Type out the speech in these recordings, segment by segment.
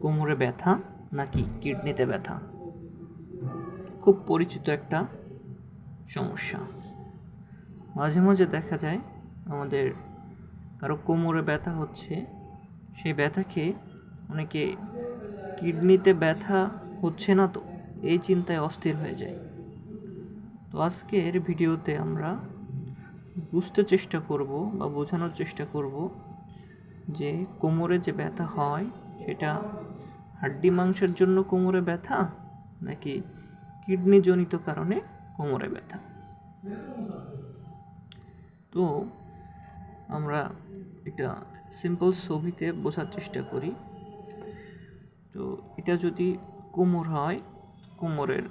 কোমরে ব্যথা নাকি কিডনিতে ব্যথা? খুব পরিচিত একটা সমস্যা। মাঝে মাঝে দেখা যায় আমাদের কারও কোমরে ব্যথা হচ্ছে, সেই ব্যথাকে অনেকে কিডনিতে ব্যথা হচ্ছে না তো, এই চিন্তায় অস্থির হয়ে যায়। তো আজকের ভিডিওতে আমরা বুঝতে চেষ্টা করব বা বোঝানোর চেষ্টা করব যে কোমরে যে ব্যথা হয়, সেটা হাড্ডি মাংসের জন্য কোমরে ব্যথা, নাকি কিডনিজনিত কারণে কোমরে ব্যথা? তো আমরা এটা সিম্পল ছবিতে বোঝার চেষ্টা করি। তো এটা যদি কোমর হয়, কোমরের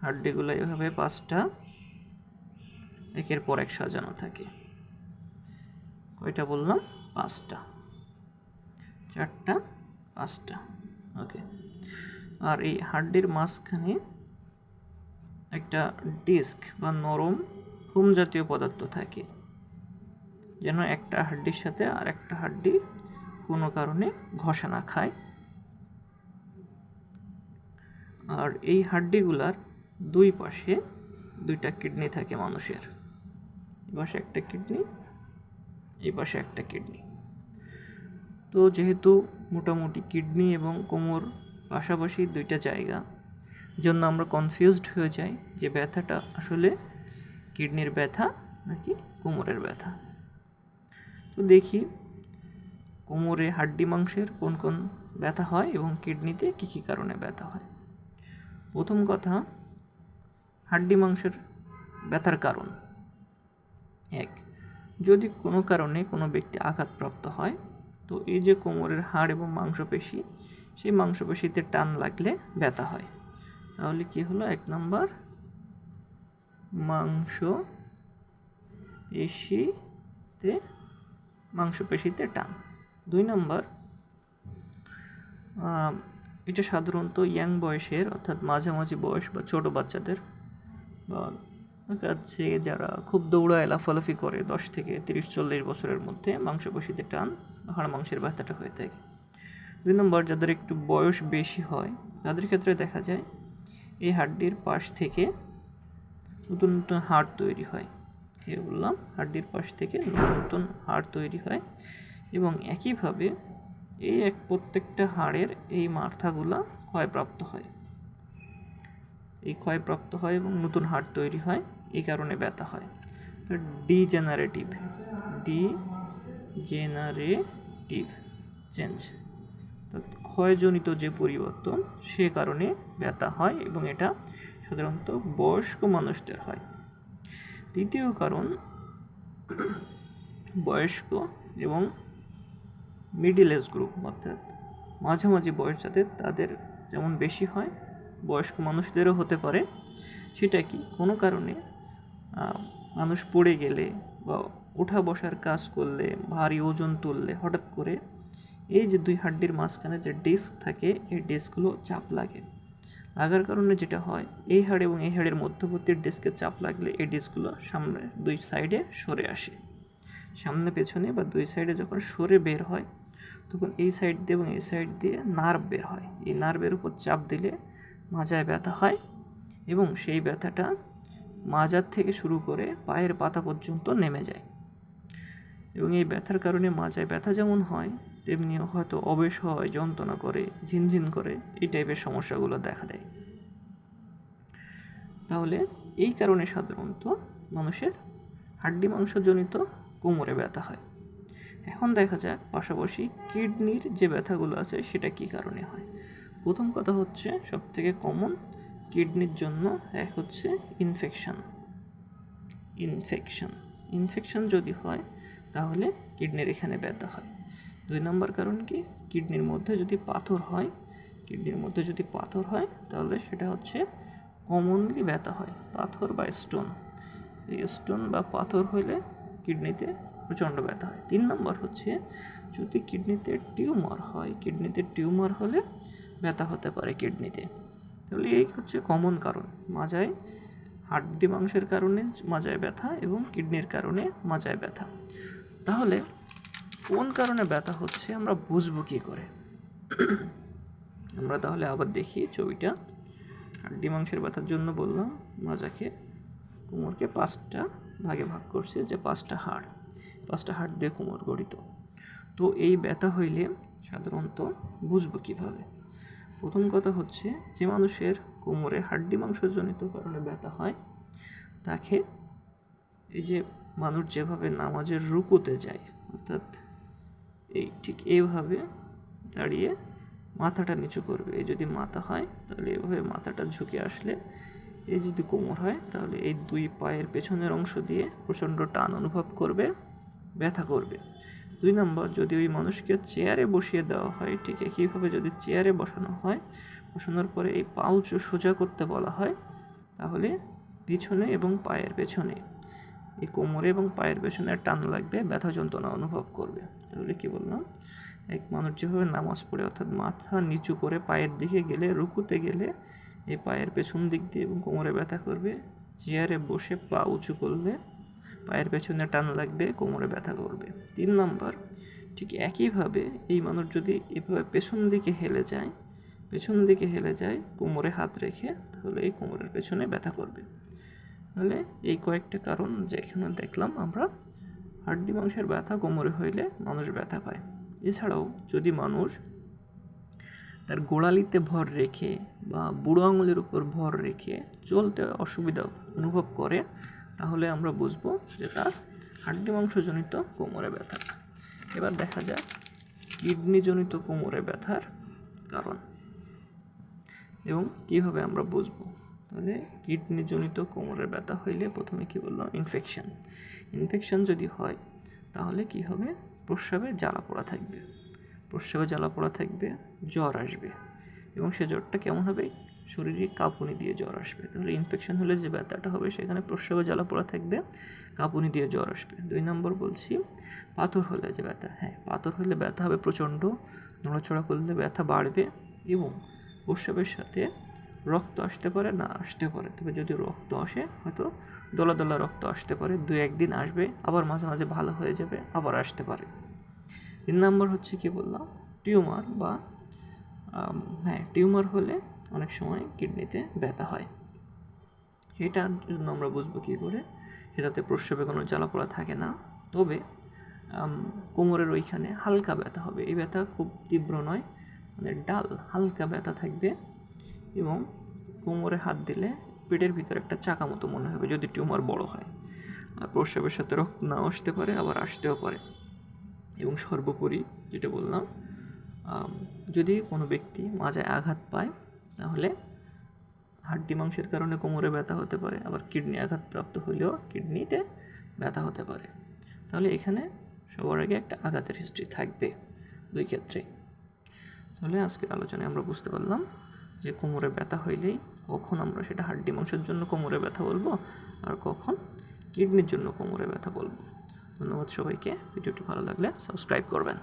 হাড্ডিগুলো এভাবে পাঁচটা, একের পর এক সাজানো থাকে। কয়টা বললাম? পাঁচটা। চারটা। পাঁচটা ওকে আর এই হাড্ডির মাঝখানে একটা ডিস্ক বা নরম ফোম জাতীয় পদার্থ থাকে, যেন একটা হাড্ডির সাথে আর একটা হাড্ডি কোনো কারণে ঘষা না খায়। আর এই হাড্ডিগুলার দুই পাশে দুইটা কিডনি থাকে মানুষের, এই পাশে একটা কিডনি, এই পাশে একটা কিডনি। তো যেহেতু মোটামুটি কিডনি এবং কোমর পাশাপাশি দুইটা জায়গা জন্য আমরা কনফিউজড হয়ে যাই যে ব্যথাটা আসলে কিডনির ব্যথা নাকি কোমরের ব্যথা। তো দেখি কোমরে হাড্ডি মাংসের কোন কোন ব্যথা হয় এবং কিডনিতে কী কী কারণে ব্যথা হয়। প্রথম কথা, হাড্ডি মাংসের ব্যথার কারণ। এক, যদি কোনো কারণে কোনো ব্যক্তি আঘাতপ্রাপ্ত হয় তো এই যে কোমরের হাড় এবং মাংসপেশি, সেই মাংসপেশিতে টান লাগলে ব্যথা হয়। তাহলে কি হলো? এক নম্বর মাংস পেশিতে মাংসপেশিতে টান। দুই নম্বর এটা সাধারণত ইয়াং বয়সের, অর্থাৎ মাঝামাঝি বয়স বা ছোট বাচ্চাদের বা কাছে যারা খুব দৌড়ায়, লাফালাফি করে, দশ থেকে তিরিশ, চল্লিশ বছরের মধ্যে মাংসপেশিতে টান, হাড় মাংসের ব্যথাটা হয়ে থাকে। দুই নম্বর, যাদের একটু বয়স বেশি হয়, তাদের ক্ষেত্রে দেখা যায় এই হাড্ডির পাশ থেকে নতুন নতুন হাড় তৈরি হয়। কে বললাম, হাড্ডির পাশ থেকে নতুন নতুন হাড় তৈরি হয় এবং একইভাবে এই এক প্রত্যেকটা হাড়ের এই মাথাগুলা ক্ষয়প্রাপ্ত হয়। এই ক্ষয়প্রাপ্ত হয় এবং নতুন হাড় তৈরি হয়। এই কারণে ব্যথা হয়। ডিজেনারেটিভ ডি জেনারেটিভ চেঞ্জ ক্ষয়জনিত যে পরিবর্তন, সে কারণে ব্যথা হয় এবং এটা সাধারণত বয়স্ক মানুষদের হয়। তৃতীয় কারণ, বয়স্ক এবং মিডিল এজ গ্রুপ অর্থাৎ মাঝামাঝি বয়স যাদের, তাদের যেমন বেশি হয়, বয়স্ক মানুষদেরও হতে পারে। সেটা কি? কোনো কারণে মানুষ পড়ে গেলে বা ওঠা বসার কাজ করলে, ভারী ওজন তুললে হঠাৎ করে এই যে দুই হাড্ডির মাঝখানে যে ডিস্ক থাকে, এই ডিস্কগুলো চাপ লাগে। লাগার কারণে যেটা হয়, এই হাড় এবং এই হাড়ের মধ্যবর্তী ডিস্কে চাপ লাগলে এই ডিস্কগুলো সামনে দুই সাইডে সরে আসে। সামনে পেছনে বা দুই সাইডে যখন সরে বের হয়, তখন এই সাইড দিয়ে এবং এই সাইড দিয়ে নার্ভ বের হয়। এই নার্ভের উপর চাপ দিলে মাজায় ব্যথা হয় এবং সেই ব্যথাটা মাজার থেকে শুরু করে পায়ের পাতা পর্যন্ত নেমে যায়। এবং এই ব্যথার কারণে মাজায় ব্যথা যেমন হয়, তেমনি হয়তো অবেশ হয় যন্ত্রণা করে, ঝিনঝিন করে এই টাইপের সমস্যাগুলো দেখা দেয়। তাহলে এই কারণে সাধারণত মানুষের হাড্ডি মাংসজনিত কোমরে ব্যথা হয়। এখন দেখা যাক পাশাপাশি কিডনির যে ব্যথাগুলো আছে সেটা কী কারণে হয়। প্রথম কথা হচ্ছে সবথেকে কমন কিডনির জন্য এক হচ্ছে ইনফেকশন ইনফেকশন ইনফেকশন যদি হয়, তাহলে কিডনির এখানে ব্যথা হয়। দুই নম্বর কারণ কি? কিডনির মধ্যে যদি পাথর হয়, কিডনির মধ্যে যদি পাথর হয়, তাহলে সেটা হচ্ছে কমনলি ব্যথা হয়, পাথর বা স্টোন এই স্টোন বা পাথর হলে কিডনিতে প্রচণ্ড ব্যথা হয়। তিন নম্বর হচ্ছে, যদি কিডনিতে টিউমার হয়, কিডনিতে টিউমার হলে ব্যথা হতে পারে কিডনিতে। তাহলে এই হচ্ছে কমন কারণ। মাজায় হাড্ডি মাংসের কারণে মাজায় ব্যথা এবং কিডনির কারণে মাজায় ব্যথা। তাহলে কোন কারণে ব্যথা হচ্ছে আমরা বুঝব কী করে? আমরা তাহলে আবার দেখি ছবিটা। হাড্ডি মাংসের ব্যথার জন্য বললাম, মাজাকে কোমরকে পাঁচটা ভাগে ভাগ করছে যে পাঁচটা হাড়। পাঁচটা হাড় দিয়ে কোমর গঠিত। তো এই ব্যথা হইলে সাধারণত বুঝব কীভাবে? প্রথম কথা হচ্ছে, যে মানুষের কোমরে হাড্ডি মাংসজনিত কারণে ব্যথা হয়, তাকে এই যে মানুষ যেভাবে নামাজের রুকুতে যায়, অর্থাৎ এই ঠিক এইভাবে দাঁড়িয়ে মাথাটা নিচু করবে। এই যদি মাথা হয়, তাহলে এভাবে মাথাটা ঝুঁকে আসলে এই যদি কোমর হয়, তাহলে এই দুই পায়ের পেছনের অংশ দিয়ে প্রচণ্ড টান অনুভব করবে, ব্যথা করবে। দুই নম্বর, যদি ওই মানুষকে চেয়ারে বসিয়ে দেওয়া হয়, ঠিক একইভাবে যদি চেয়ারে বসানো হয়, বসানোর পরে এই পাউচ সোজা করতে বলা হয়, তাহলে পিছনে এবং পায়ের পেছনে, এই কোমরে এবং পায়ের পেছনে টান লাগবে, ব্যথা যন্ত্রণা অনুভব করবে। তাহলে কি বললাম? এক মানুষ যেভাবে নামাজ পড়ে, অর্থাৎ মাথা নিচু করে পায়ের দিকে গেলে, রুকুতে গেলে, এই পায়ের পেছন দিক দিয়ে এবং কোমরে ব্যথা করবে, চেয়ারে বসে পা উঁচু করলে পায়ের পেছনে টান লাগবে, কোমরে ব্যথা করবে। তিন নম্বর, ঠিক একইভাবে এই মানুষ যদি এভাবে পেছন দিকে হেলে যায়, পেছন দিকে হেলে যায়, কোমরে হাত রেখে, তাহলে এই কোমরের পেছনে ব্যথা করবে। তাহলে এই কয়েকটা কারণ যেখানে দেখলাম আমরা। হাড্ডি মাংসের ব্যথা, কোমরে হইলে মানুষ ব্যথা পায়। এছাড়াও যদি মানুষ তার গোড়ালিতে ভর রেখে বা বুড়ো আঙুলের উপর ভর রেখে চলতে অসুবিধা অনুভব করে তাহলে আমরা বুঝব যে তার হাড্ডি মাংসজনিত কোমরে ব্যথা। এবার দেখা যাক কিডনিজনিত কোমরে ব্যথার কারণ এবং কীভাবে আমরা বুঝব। তাহলে কিডনিজনিত কোমরের ব্যথা হইলে প্রথমে কী বলল? ইনফেকশন। ইনফেকশন যদি হয়, তাহলে কি হবে? প্রস্রাবে জ্বালা পোড়া থাকবে। প্রস্রাবে জ্বালা পোড়া থাকবে, জ্বর আসবে। এবং সে জ্বরটা কেমন হবে? শরীরে কাঁপুনি দিয়ে জ্বর আসবে। তাহলে ইনফেকশন হলে যে ব্যথাটা হবে, সেখানে প্রস্রাবে জ্বালা পোড়া থাকবে, কাঁপুনি দিয়ে জ্বর আসবে। দুই নম্বর বলছি, পাথর হলে যে ব্যথা হ্যাঁ পাথর হলে ব্যথা হবে প্রচণ্ড, নড়াচড়া করলে ব্যথা বাড়বে এবং প্রস্রাবের সাথে রক্ত আসতে পারে, না আসতে পারে। তবে যদি রক্ত আসে, হয়তো দলা দলা রক্ত আসতে পারে, দু একদিন আসবে, আবার মাঝে মাঝে ভালো হয়ে যাবে, আবার আসতে পারে। তিন নম্বর হচ্ছে কি বললাম, টিউমার বা হ্যাঁ টিউমার হলে অনেক সময় কিডনিতে ব্যথা হয়। সেটার জন্য আমরা বুঝব কী করে, সেটাতে প্রস্রাবে কোনো জ্বালাপোড়া থাকে না। তবে কোমরের ওইখানে হালকা ব্যথা হবে। এই ব্যথা খুব তীব্র নয় মানে ডাল, হালকা ব্যথা থাকবে এবং কোমরে হাত দিলে পেটের ভিতরে একটা চাকা মতো মনে হবে, যদি টিউমার বড় হয়। আর প্রস্রাবের সাথে রক্ত না আসতে পারে, আবার আসতেও পারে। এবং সর্বোপরি যেটা বললাম যদি কোনো ব্যক্তি মাজায় আঘাত পায় তাহলে হাড্ডি মাংসের কারণে কোমরে ব্যথা হতে পারে, আবার কিডনি আঘাতপ্রাপ্ত হলেও কিডনিতে ব্যথা হতে পারে। তাহলে এখানে সবার আগে একটা আঘাতের হিস্ট্রি থাকবে দুই ক্ষেত্রে। তাহলে আজকের আলোচনায় আমরা বুঝতে পারলাম যে কোমরে ব্যথা হইলেই কখন আমরা সেটা হাড্ডি মাংসের জন্য কোমরে ব্যথা বলব আর কখন কিডনির জন্য কোমরে ব্যথা বলব। ধন্যবাদ সবাইকে, ভিডিওটি ভালো লাগলে সাবস্ক্রাইব করবেন।